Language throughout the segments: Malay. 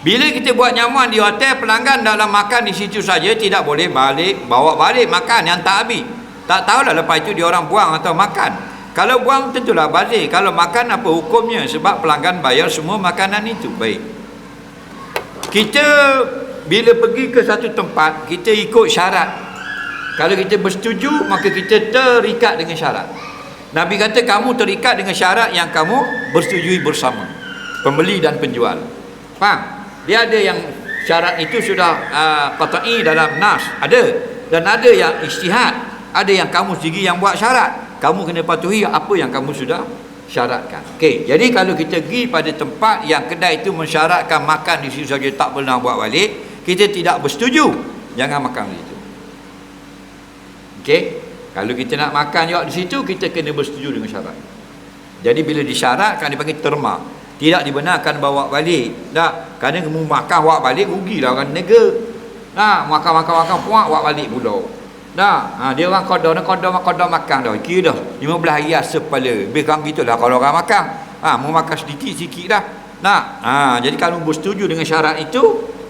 Bila kita buat nyaman di hotel, pelanggan dalam makan di situ saja tidak boleh balik, bawa balik makan yang tak habis. Tak tahulah lepas itu dia orang buang atau makan. Kalau buang tentulah balik. Kalau makan apa hukumnya? Sebab pelanggan bayar semua makanan itu. Baik. Kita bila pergi ke satu tempat, kita ikut syarat. Kalau kita bersetuju, maka kita terikat dengan syarat. Nabi kata kamu terikat dengan syarat yang kamu bersetujui bersama. Pembeli dan penjual. Faham? Dia ada yang syarat itu sudah uh, qat'i dalam nas. Ada. Dan ada yang ijtihad. Ada yang kamu sendiri yang buat syarat. Kamu kena patuhi apa yang kamu sudah syaratkan. Okey jadi kalau kita pergi pada tempat yang kedai itu mensyaratkan makan di situ saja tak pernah buat balik kita tidak bersetuju jangan makan di situ. Okey kalau kita nak makan juga di situ kita kena bersetuju dengan syarat. Jadi bila disyaratkan dipanggil terma tidak dibenarkan bawa balik. Tak. Kerana kamu makan bawa balik rugilah orang negara nah makan makan makan puak bawa balik pula. Nah ha, dia orang kodok nak kodok kodok makan dah. Kira dah 15 hari sepala lebih kurang gitulah kalau orang makan. Ha, mau makan sedikit sikit dah. Nah ha, jadi kalau bersetuju dengan syarat itu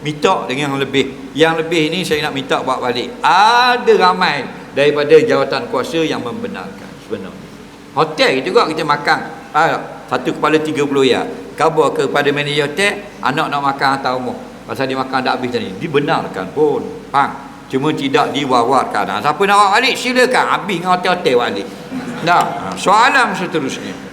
minta dengan yang lebih. Yang lebih ni saya nak minta bawa balik. Ada ramai daripada jawatan kuasa yang membenarkan sebenarnya hotel juga kita makan. Ha, satu kepala 30 ya. Khabar kepada manager hotel anak nak makan atau umur. Pasal dia makan tak habis tadi. Dibenarkan pun. Faham cuma tidak diwawarkan. Ha, siapa nak balik? Silakan. Habis dengan hotel-hotel balik. Dah. Ha, soalan seterusnya